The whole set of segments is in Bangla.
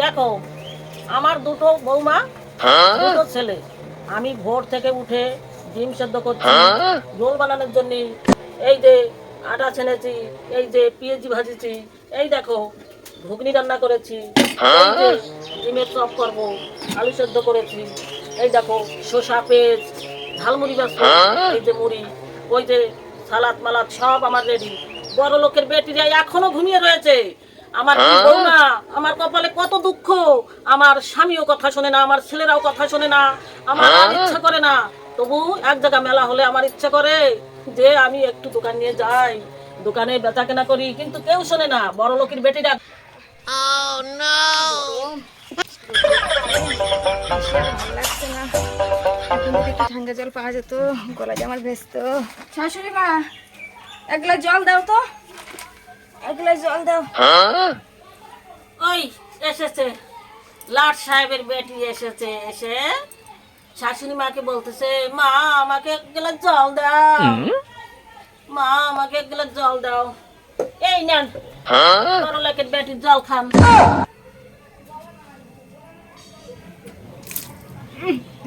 দেখো আমার দুটো বৌমা দুটো ছেলে। আমি ভোর থেকে উঠে ডিম সেদ্ধ করছি রোল বানানোর জন্য। এই যে আটা ছেনেছি এই যে পেঁয়াজি ভাজিছি এই দেখো ঘুগনি রান্না করেছি ডিমের চপ করব আলু সেদ্ধ করেছি এই দেখো শসা পেঁয়াজ ঝালমুড়ি ব্যস্ত এই যে মুড়ি ওই যে সালাদ মালাদ সব আমার রেডি বড় লোকের বেটিরা এখনও ঘুমিয়ে রয়েছে। আমার কি বৌমা আমার কপালে কত দুঃখ। আমার স্বামীও কথা শোনে না আমার ছেলেরাও কথা শোনে না আমার ইচ্ছা করে না। তবু এক জায়গা মেলা হলে আমার ইচ্ছা করে যে আমি একটু দোকান নিয়ে যাই। দোকানে বেচা কেনা করি কিন্তু কেউ শোনে না বড় লোকের বেটিরা। না ঠান্ডা জল পাওয়া যেত গলা যে আমার ভেস্ত শাশুড়ি মা এক গ্লাস জল দাও তো। এক জল দাও। ওই এসেছে। লাট সাহেবের বেটি এসেছে এসে শাশুড়ি মাকে বলতেছে মা আমাকে এক গ্লাস জল দাও। মা আমাকে এক গ্লাস জল দাও। এই নেন বেটির জল খান।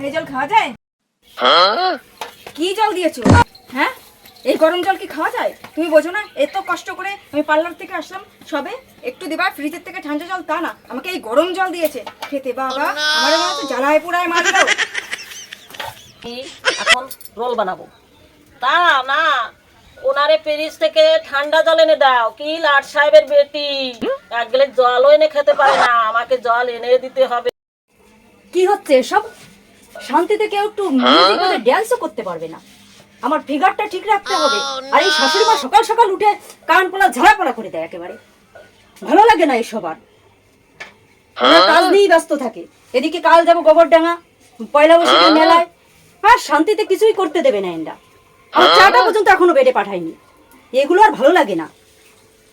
এই জল খাওয়া যায়? কি জল দিয়েছ? হ্যাঁ? এই গরম জল কি খাওয়া যায়? তুমি বোঝো না এত কষ্ট করে আমি পার্লার থেকে আসলাম। সবে একটু দেবা ফ্রিজের থেকে ঠান্ডা জল তা না। আমাকে এই গরম জল দিয়েছে। খেতে বাবা আমার মনে হচ্ছে জ্বালায় পোড়ায় মারলো এখন রোল বানাবো। তা না ওনারে প্যারিস থেকে ঠান্ডা জল এনে দাও। কি লাট সাহেবের বেটি। এক গ্লাস জলও এনে খেতে পারে না। আমাকে জল এনে দিতে হবে। কি হচ্ছে এসব? শান্তিতে কেউ একটু ড্যান্সও করতে পারবে না। আমার ফিগারটা ঠিক রাখতে হবে। আর এই শাশুড়ি মা সকাল সকাল উঠে কান পোলা ঝাড়াপড়া করে দেয় একেবারে। ভালো লাগে না এসব আর। ওরা কাজ নিয়েই ব্যস্ত থাকে। এদিকে কাল যাব গোবরডাঙ্গা পয়লা বৈশাখের মেলায়। আর শান্তিতে কিছুই করতে দেবে না এন্ডা আমার চাটা পর্যন্ত এখনও বেডে পাঠায়নি। এগুলো আর ভালো লাগে না।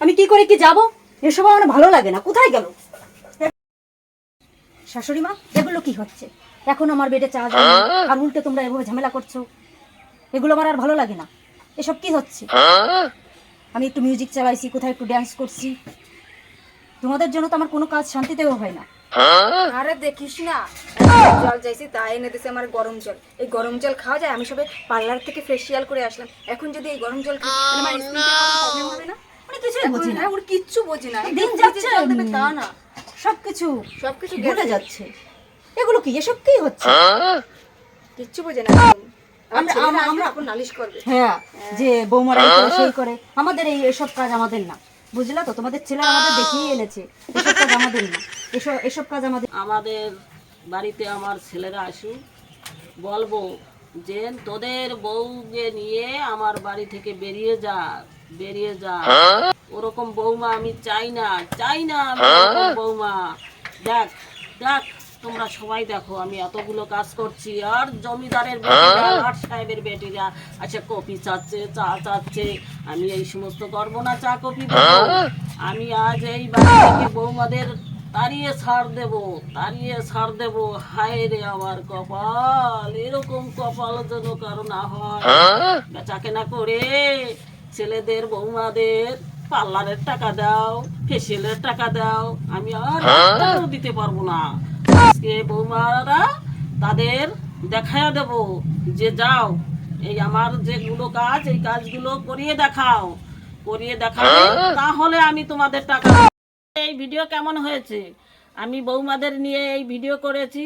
আমি কি করে কি যাব? এসব আমার ভালো লাগে না। কোথায় গেল? শাশুড়ি মা এগুলো কি হচ্ছে? এখন আমার বেডে চা আর উল্টে তোমরা এভাবে ঝামেলা করছ। এগুলো আমার আর ভালো লাগে না। এসব কি হচ্ছে? আমি একটু মিউজিক চালাইছি কোথায় একটু ড্যান্স করছি। তোমাদের জন্য তো আমার কোনো কাজ শান্তিতেও হয় না। আরে দেখিস না। জল চাইছি তাই এনে দিছে আমার গরম জল। এই গরম জল খাওয়া যায় আমি সবে পার্লার থেকে ফেসিয়াল করে আসলাম। এখন যদি এই গরম জল খাই আমার স্কিনটা প্রবলেম হবে না? মানে কিছুই বুঝি না। হ্যাঁ, ওর কিচ্ছু বোঝে না। দিন যাচ্ছে, ফ্রিজের জল দেবে তা না। সবকিছু সবকিছু ভুলে। যাচ্ছে। এগুলো কি? এসব কি হচ্ছে? কিচ্ছু বোঝে না। একদম। আমার আমরা- ছেলেটা আমরা- আসলে আমরা- এখন নালিশ করবে। হ্যাঁ যে বৌমারা সেই করে। আমাদের এই এসব কাজ আমাদের না। বুঝলা তো? তোমাদের ছেলে আমাদের দেখিয়ে এনেছে। এসব কাজ আমাদের না। এসব এসব কাজ আমাদের আমাদের বাড়িতে আমার ছেলেরা আসুক। বলব যে তোদের বউকে নিয়ে আমার বাড়ি থেকে বেরিয়ে যা বেরিয়ে যা। ওরকম বৌমা আমি চাই না। চাই না আমি বৌমা। দেখ দেখ। তোমরা সবাই দেখো আমি এতগুলো কাজ করছি। আর জমিদারের বেটিরা আর সাহেবের বেটিরা আচ্ছা কপি চাচ্ছে চা চাচ্ছে আমি এই সমস্ত করব না চা কপি আমি আজ এই বাড়ি থেকে বৌমাদের তাড়িয়ে ছাড় দেব তাড়িয়ে ছাড় দেব। হায় রে আমার কপাল এরকম কপাল যেন কারও না হয়। বেচা কেনা করে ছেলেদের বৌমাদের পার্লারের টাকা দাও ফেসিয়ালের টাকা দাও আমি আর দিতে পারব না। আজকে বৌমারা তাদের দেখায় দেব যে যাও, এই আমার যেগুলো কাজ, এই কাজগুলো করিয়ে দেখাও। করিয়ে দেখাও তাহলে আমি তোমাদের টাকা এই ভিডিও কেমন হয়েছে? আমি বৌমাদের নিয়ে এই ভিডিও করেছি।